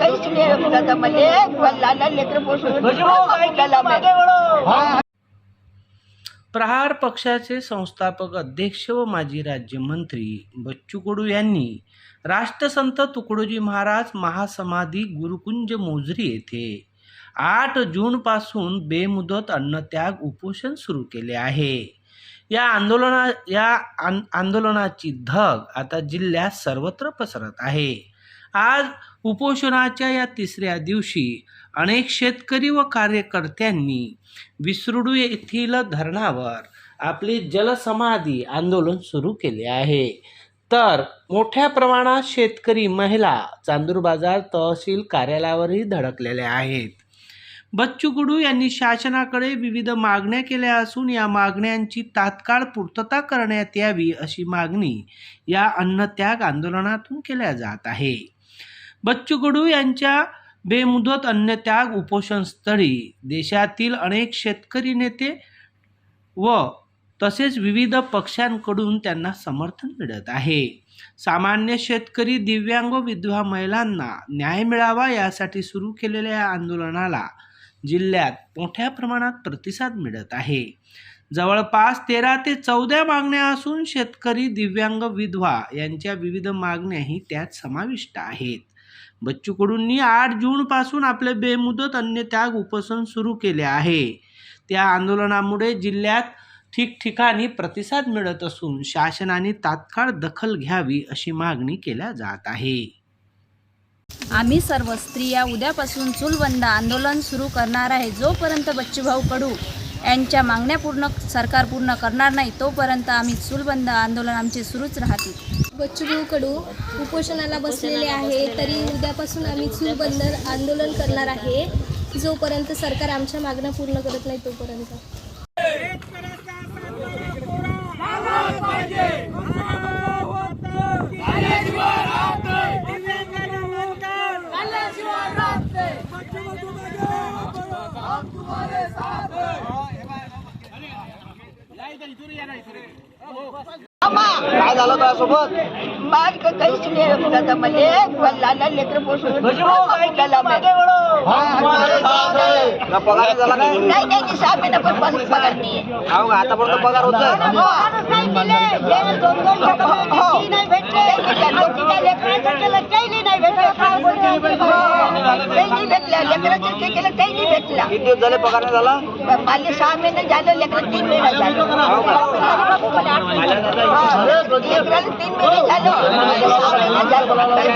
काहीच नाही लहान लेकर प्रहार पक्षाचे संस्थापक अध्यक्ष व माजी राज्यमंत्री बच्चू कडू यांनी राष्ट्रसंत तुकडोजी महाराज महासमाधी गुरुकुंज मोजरी येथे आठ जूनपासून बेमुदत अन्नत्याग उपोषण सुरू केले आहे. या आंदोलना या आंदोलनाची धग आता जिल्ह्यात सर्वत्र पसरत आहे. आज उपोषणाच्या या तिसऱ्या दिवशी अनेक शेतकरी व कार्यकर्त्यांनी विसरुडू येथील धरणावर आपली जलसमाधी आंदोलन सुरू केले आहे. तर मोठ्या प्रमाणात शेतकरी महिला चांदूर बाजार तहसील कार्यालयावरही धडकलेल्या आहेत. बच्चू कडू यांनी शासनाकडे विविध मागण्या केल्या असून या मागण्यांची तात्काळ पूर्तता करण्यात यावी अशी मागणी या अन्नत्याग आंदोलनातून केल्या जात आहे. बच्चू कडू यांच्या बेमुदत अन्नत्याग उपोषणस्थळी देशातील अनेक शेतकरी नेते व तसेच विविध पक्षांकडून त्यांना समर्थन मिळत आहे. सामान्य शेतकरी दिव्यांग विधवा महिलांना न्याय मिळावा यासाठी सुरू केलेल्या या आंदोलनाला जिल्ह्यात मोठ्या प्रमाणात प्रतिसाद मिळत आहे. जवळपास तेरा ते चौदा मागण्या असून शेतकरी दिव्यांग विधवा यांच्या विविध मागण्याही त्यात समाविष्ट आहेत. बच्चू कडूंनी आठ जूनपासून आपले बेमुदत अन्नत्याग उपोषण सुरू केले आहे. त्या आंदोलनामुळे जिल्ह्यात ठिकठिकाणी प्रतिसाद मिळत असून शासनाने तात्काळ दखल घ्यावी अशी मागणी केल्या जात आहे. आम्ही सर्व स्त्रिया उद्यापासून चूलबंद आंदोलन सुरू करणार आहे जोपर्यंत बच्चूभाऊ कडू यांच्या मागण्या पूर्ण सरकार पूर्ण करणार नाही तोपर्यंत आम्ही चूलबंद आंदोलन आमचे सुरूच राहतील. बच्चूभाऊकडू उपोषणाला बसलेले आहे तरी उद्यापासून आम्ही चूलबंद आंदोलन करणार आहे. जोपर्यंत सरकार आमच्या मागण्या पूर्ण करत नाही तोपर्यंत. काय झालं तुझ्यासोबत? माग काहीच नाही दादा मला. लहान लेकर पोषण पगार झाला का नाही नाही सहा महिना पण पासून पगार नाही हो आतापर्यंत पगार होत. किती झाले पगार नाही झाला? माझे सहा महिने झाले लेकरं तीन महिने झाले. लेकराला तीन महिने झालं. माझे सहा महिने झाले. पगार नाही.